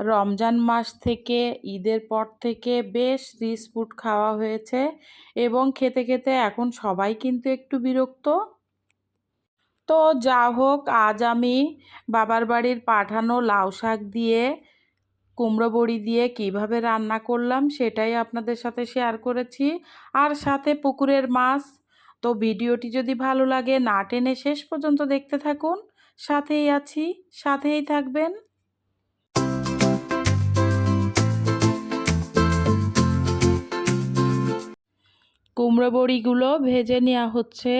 রমজান মাস থেকে, ঈদের পর থেকে বেশ রিচ ফুড খাওয়া হয়েছে এবং খেতে খেতে এখন সবাই কিন্তু একটু বিরক্ত। তো যা হোক, আজ আমি বাবার বাড়ির পাঠানো লাউ শাক দিয়ে, কুমড়ো বড়ি দিয়ে কীভাবে রান্না করলাম সেটাই আপনাদের সাথে শেয়ার করেছি। আর সাথে পুকুরের মাছ। তো ভিডিওটি যদি ভালো লাগে না টেনে শেষ পর্যন্ত দেখতে থাকুন। সাথেই আছি, সাথেই থাকবেন। কুমড়ো বড়িগুলো ভেজে নেওয়া হচ্ছে।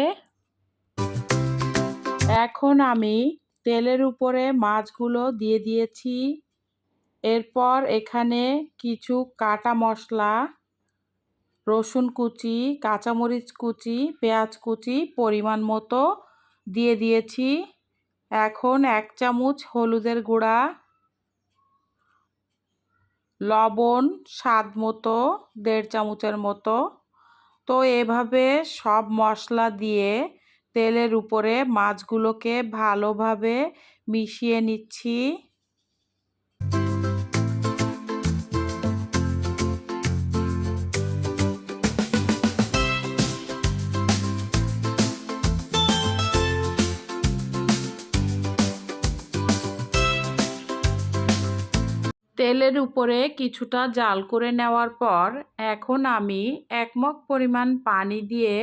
এখন আমি তেলের উপরে মাছগুলো দিয়ে দিয়েছি। এরপর এখানে কিছু কাটা মশলা, রসুন কুচি, কাঁচামরিচ কুচি, পেঁয়াজ কুচি পরিমাণ মতো দিয়ে দিয়েছি। এখন এক চামচ হলুদের গুঁড়া, লবণ স্বাদ মতো দেড় চামচের মতো তো এভাবে সব মশলা দিয়ে তেলের উপরে মাছগুলোকে ভালোভাবে মিশিয়ে নিচ্ছি। তেলের উপরে কিছুটা জাল করে নেওয়ার পর এখন আমি এক মগ পরিমাণ পানি দিয়ে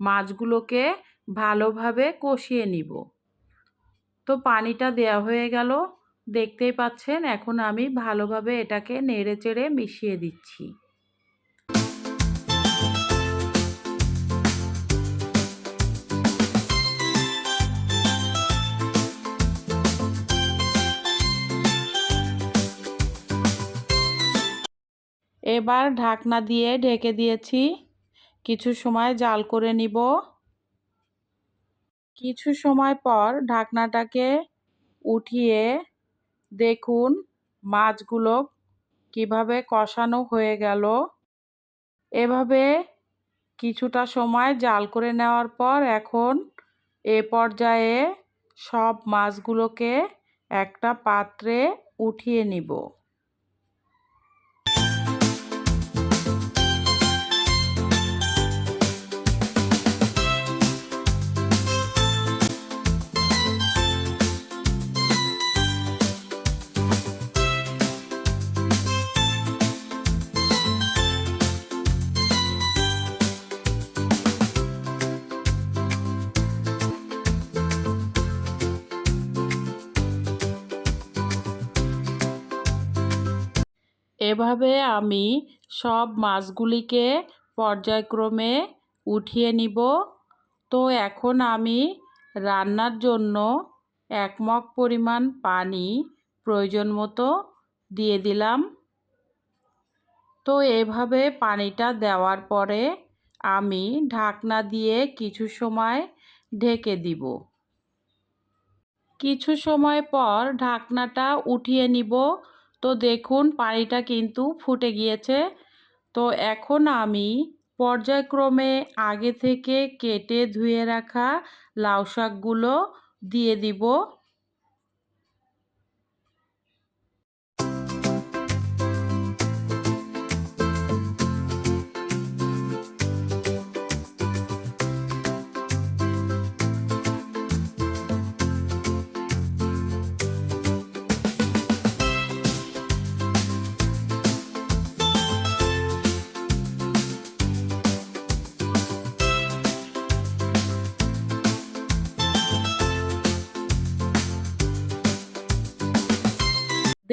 মাছগুলোকে ভালোভাবে কষিয়ে নিব। তো পানিটা দেয়া হয়ে গেল। দেখতেই পাচ্ছেন, এখন আমি ভালোভাবে এটাকে নেড়ে চেড়ে মিশিয়ে দিচ্ছি। এবার ঢাকনা দিয়ে ঢেকে দিয়েছি। কিছু সময় জাল করে নিব। কিছু সময় পর ঢাকনাটাকে উঠিয়ে দেখুন মাছগুলো কীভাবে কষানো হয়ে গেল। এভাবে কিছুটা সময় জাল করে নেওয়ার পর এখন এ পর্যায়ে সব মাছগুলোকে একটা পাত্রে উঠিয়ে নিব। এভাবে আমি সব মাছগুলিকে পর্যায়ক্রমে উঠিয়ে নিব। তো এখন আমি রান্নার জন্য এক মগ পরিমাণ পানি প্রয়োজন মতো দিয়ে দিলাম। তো এভাবে পানিটা দেওয়ার পরে আমি ঢাকনা দিয়ে কিছু সময় ঢেকে দিব। কিছু সময় পর ঢাকনাটা উঠিয়ে নিব। তো দেখুন, পানিটা কিন্তু ফুটে গিয়েছে। তো এখন আমি পর্যায়ক্রমে আগে থেকে কেটে ধুয়ে রাখা লাউ শাকগুলো দিয়ে দিব।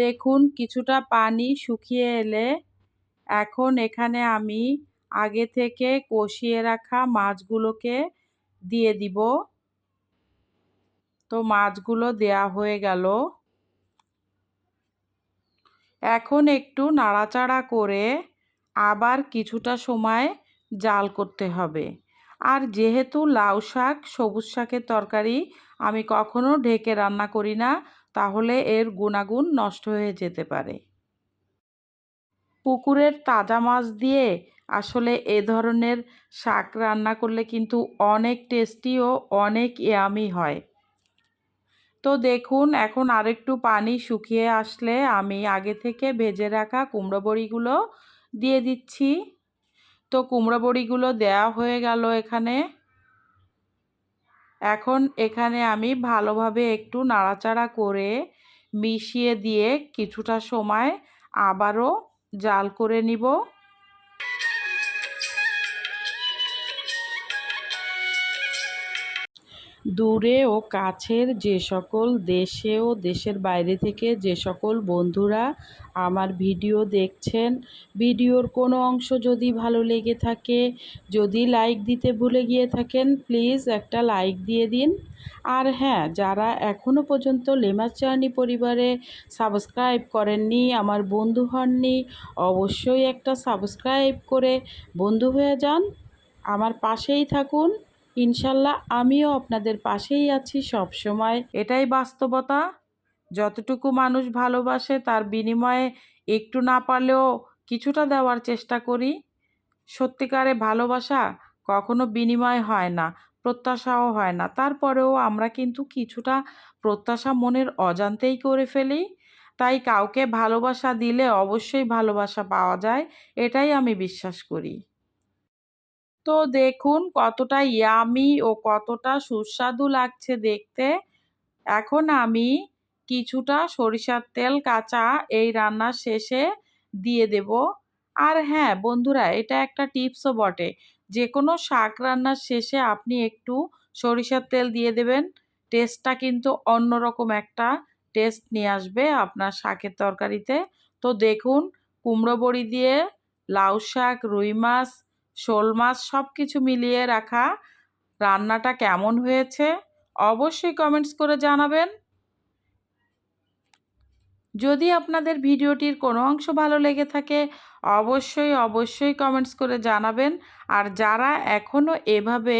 দেখুন, কিছুটা পানি শুকিয়ে এলে এখন এখানে আমি আগে থেকে কষিয়ে রাখা মাছগুলোকে দিয়ে দিব। তো মাছগুলো দেয়া হয়ে গেল। এখন একটু নাড়াচাড়া করে আবার কিছুটা সময় জাল করতে হবে। আর যেহেতু লাউ শাক, সবুজ শাকের তরকারি আমি কখনো ঢেকে রান্না করি না তাহলে এর গুণাগুণ নষ্ট হয়ে যেতে পারে। পুকুরের তাজা মাছ দিয়ে আসলে এ ধরনের শাক রান্না করলে কিন্তু অনেক টেস্টি ও অনেক ইয়ামি হয়। তো দেখুন, এখন আরেকটু পানি শুকিয়ে আসলে আমি আগে থেকে ভেজে রাখা কুমড়ো বড়িগুলো দিয়ে দিচ্ছি। তো কুমড়ো বড়িগুলো দেয়া হয়ে গেল এখানে। এখন এখানে আমি ভালোভাবে একটু নাড়াচাড়া করে মিশিয়ে দিয়ে কিছুটা সময় আবারও জাল করে নিব। দূরে ও কাছের যে সকল দেশে ও দেশের বাইরে থেকে যে সকল বন্ধুরা আমার ভিডিও দেখছেন, ভিডিওর কোনো অংশ যদি ভালো লেগে থাকে, যদি লাইক দিতে ভুলে গিয়ে থাকেন প্লিজ একটা লাইক দিয়ে দিন। আর হ্যাঁ যারা এখনও পর্যন্ত লেমাস চার্নি পরিবারে সাবস্ক্রাইব করেননি, আমার বন্ধু হননি, অবশ্যই একটা সাবস্ক্রাইব করে বন্ধু হয়ে যান। আমার পাশেই থাকুন। ইনশাল্লাহ আমিও আপনাদের পাশেই আছি সব সময় এটাই বাস্তবতা। যতটুকু মানুষ ভালোবাসে, তার বিনিময়ে একটু না পারলেও কিছুটা দেওয়ার চেষ্টা করি। সত্যিকারে ভালোবাসা কখনো বিনিময় হয় না, প্রত্যাশাও হয় না। তারপরেও আমরা কিন্তু কিছুটা প্রত্যাশা মনের অজান্তেই করে ফেলি। তাই কাউকে ভালোবাসা দিলে অবশ্যই ভালোবাসা পাওয়া যায়, এটাই আমি বিশ্বাস করি। তো দেখুন কতটা ইয়ামি ও কতটা সুস্বাদু লাগছে দেখতে। এখন আমি কিছুটা সরিষার তেল কাঁচা এই রান্নার শেষে দিয়ে দেব। আর হ্যাঁ বন্ধুরা এটা একটা টিপসও বটে যে কোনো শাক রান্নার শেষে আপনি একটু সরিষার তেল দিয়ে দেবেন টেস্টটা কিন্তু অন্যরকম একটা টেস্ট নিয়ে আসবে আপনার শাকের তরকারিতে। তো দেখুন কুমড়ো বড়ি দিয়ে, লাউ শাক, রুই মাছ শোল মাছ সব কিছু মিলিয়ে রাখা রান্নাটা কেমন হয়েছে অবশ্যই কমেন্টস করে জানাবেন। যদি আপনাদের ভিডিওটির কোনো অংশ ভালো লেগে থাকে, অবশ্যই অবশ্যই কমেন্টস করে জানাবেন। আর যারা এখনও এভাবে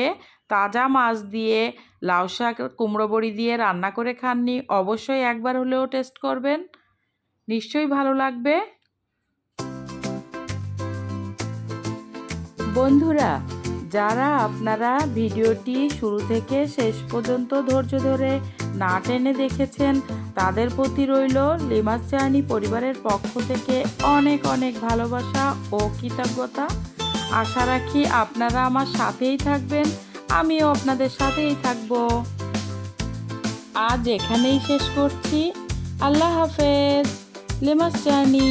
তাজা মাছ দিয়ে, লাউ শাক, কুমড়ো বড়ি দিয়ে রান্না করে খাননি, অবশ্যই একবার হলেও টেস্ট করবেন। নিশ্চয়ই ভালো লাগবে। বন্ধুরা, যারা আপনারা ভিডিওটি শুরু থেকে শেষ পর্যন্ত ধৈর্য ধরে না টেনে দেখেছেন, তাদের প্রতি রইল লিমাস চাহানি পরিবারের পক্ষ থেকে অনেক অনেক ভালোবাসা ও কৃতজ্ঞতা। আশা রাখি আপনারা আমার সাথেই থাকবেন, আমিও আপনাদের সাথেই থাকব। আজ এখানেই শেষ করছি। আল্লাহ হাফেজ। লেমাস চাহানি